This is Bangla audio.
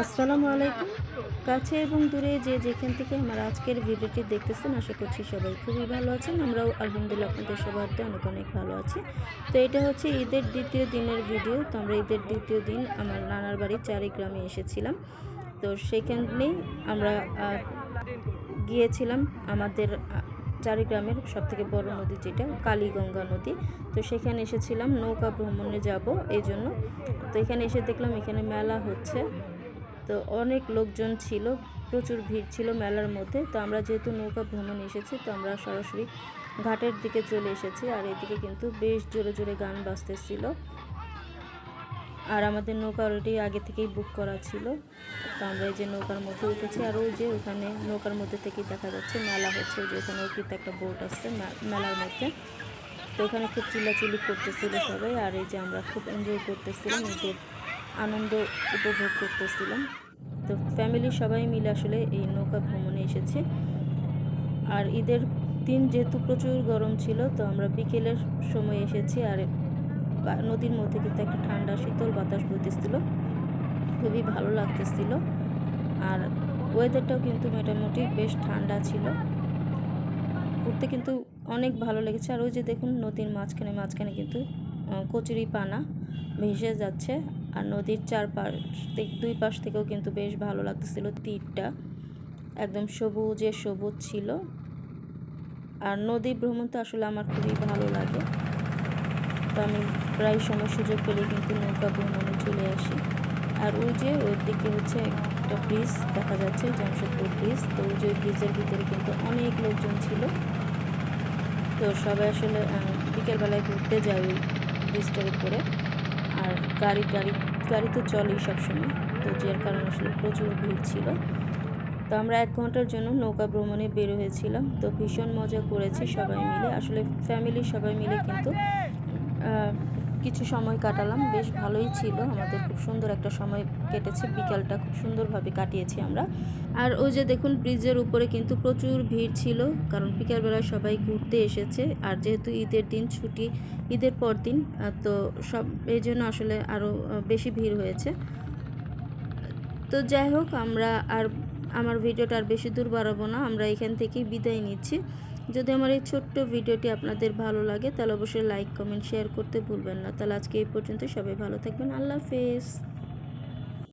আসসালামু আলাইকুম। কাছে এবং দূরে যে যেখান থেকে আমার আজকের ভিডিওটি দেখতেছেন, আশা করছি সবাই খুবই ভালো আছেন। আমরাও আলহামদুলিল্লাহ আপনাদের সবার তো অনেক অনেক ভালো আছি। তো এটা হচ্ছে ঈদের দ্বিতীয় দিনের ভিডিও। তো আমরা ঈদের দ্বিতীয় দিন আমার নানার বাড়ি চারিগ্রামে এসেছিলাম। তো সেখানেই আমরা গিয়েছিলাম আমাদের চারিগ্রামের সব থেকে বড় নদী যেটা, কালীগঙ্গা নদী। তো সেখানে এসেছিলাম, নৌকা ভ্রমণে যাব এই জন্য তো এখানে এসে দেখলাম এখানে মেলা হচ্ছে। তো অনেক লোকজন ছিল, প্রচুর ভিড় ছিল মেলার মধ্যে। তো আমরা যেহেতু নৌকা ভ্রমণ এসেছি, তো আমরা সরাসরি ঘাটের দিকে চলে এসেছি। আর এদিকে কিন্তু বেশ জোরে জোরে গান বাজতেছিল। আর আমাদের নৌকা অলরেডি আগে থেকেই বুক করা ছিল। তো আমরা এই যে নৌকার মধ্যে উঠেছি, আর ওই যে ওখানে নৌকার মধ্যে থেকেই দেখা যাচ্ছে মেলা হচ্ছে। যে ওখানে কিন্তু একটা বোট আসছে মেলার মধ্যে। তো ওখানে খুব চিল্লাচিল্লি করতেছিল সবাই। আর এই যে আমরা খুব এনজয় করতেছিলাম। ঈদের আনন্দ উপভোগ করতেছিলাম। তো ফ্যামিলির সবাই মিলে আসলে এই নৌকা ভ্রমণে এসেছি। আর ঈদের দিন যেহেতু প্রচুর গরম ছিল, তো আমরা বিকেলের সময় এসেছি। আর নদীর মধ্যে কিন্তু একটা ঠান্ডা, শীতল বাতাস বইতেছিল। খুবই ভালো লাগতেছিল। আর ওয়েদারটাও কিন্তু মোটামুটি বেশ ঠান্ডা ছিল। ঘুরতে কিন্তু অনেক ভালো লেগেছে। আর ওই যে দেখুন, নদীর মাঝখানে মাঝখানে কিন্তু কচুরি পানা ভেসে যাচ্ছে। আর নদীর চারপাশ দুই পাশ থেকেও কিন্তু বেশ ভালো লাগতেছিল তীরটা। একদম সবুজে সবুজ ছিল। আর নদী ভ্রমণ তো আসলে আমার খুবই ভালো লাগে। তো আমি প্রায় সময় সুযোগ পেলে কিন্তু নৌকা ভ্রমণে চলে আসি। আর ওই যে ওই দিকে হচ্ছে একটা ব্রিজ দেখা যাচ্ছে, জামশেদপুর ব্রিজ তো ওই যে ব্রিজের ভিতরে কিন্তু অনেক লোকজন ছিল। তো সবাই আসলে বিকেলবেলায় ঘুরতে যায় ওই ব্রিজটার উপরে। আর গাড়ি গাড়ি গাড়ি তো চলেই সবসময়। তো যার কারণে আসলে প্রচুর ভিড় ছিল। তো আমরা এক ঘণ্টার জন্য নৌকা ভ্রমণে বের হয়েছিলাম। তো ভীষণ মজা করেছি সবাই মিলে। আসলে ফ্যামিলি সবাই মিলে কিন্তু কিছু সময় কাটালাম, বেশ ভালোই ছিল। আমাদের খুব সুন্দর একটা সময় কেটেছে, বিকালটা খুব সুন্দরভাবে কাটিয়েছি আমরা। আর ওই যে দেখুন ব্রিজের উপরে কিন্তু প্রচুর ভিড় ছিল, কারণ বিকালবেলা সবাই ঘুরতে এসেছে। আর যেহেতু ঈদের দিন, ছুটি, ঈদের পর দিন তো সব, এই জন্য আসলে আরও বেশি ভিড় হয়েছে। তো যাই হোক, আমরা আর, আমার ভিডিওটা আর বেশি দূর বাড়াবো না, আমরা এখান থেকেই বিদায় নিচ্ছি। যদি আমার এই ছোট্ট ভিডিওটি আপনাদের ভালো লাগে, তাহলে অবশ্যই লাইক, কমেন্ট, শেয়ার করতে ভুলবেন না। তাহলে আজকে এই পর্যন্ত সবাই ভালো থাকবেন। আল্লাহ হাফেজ।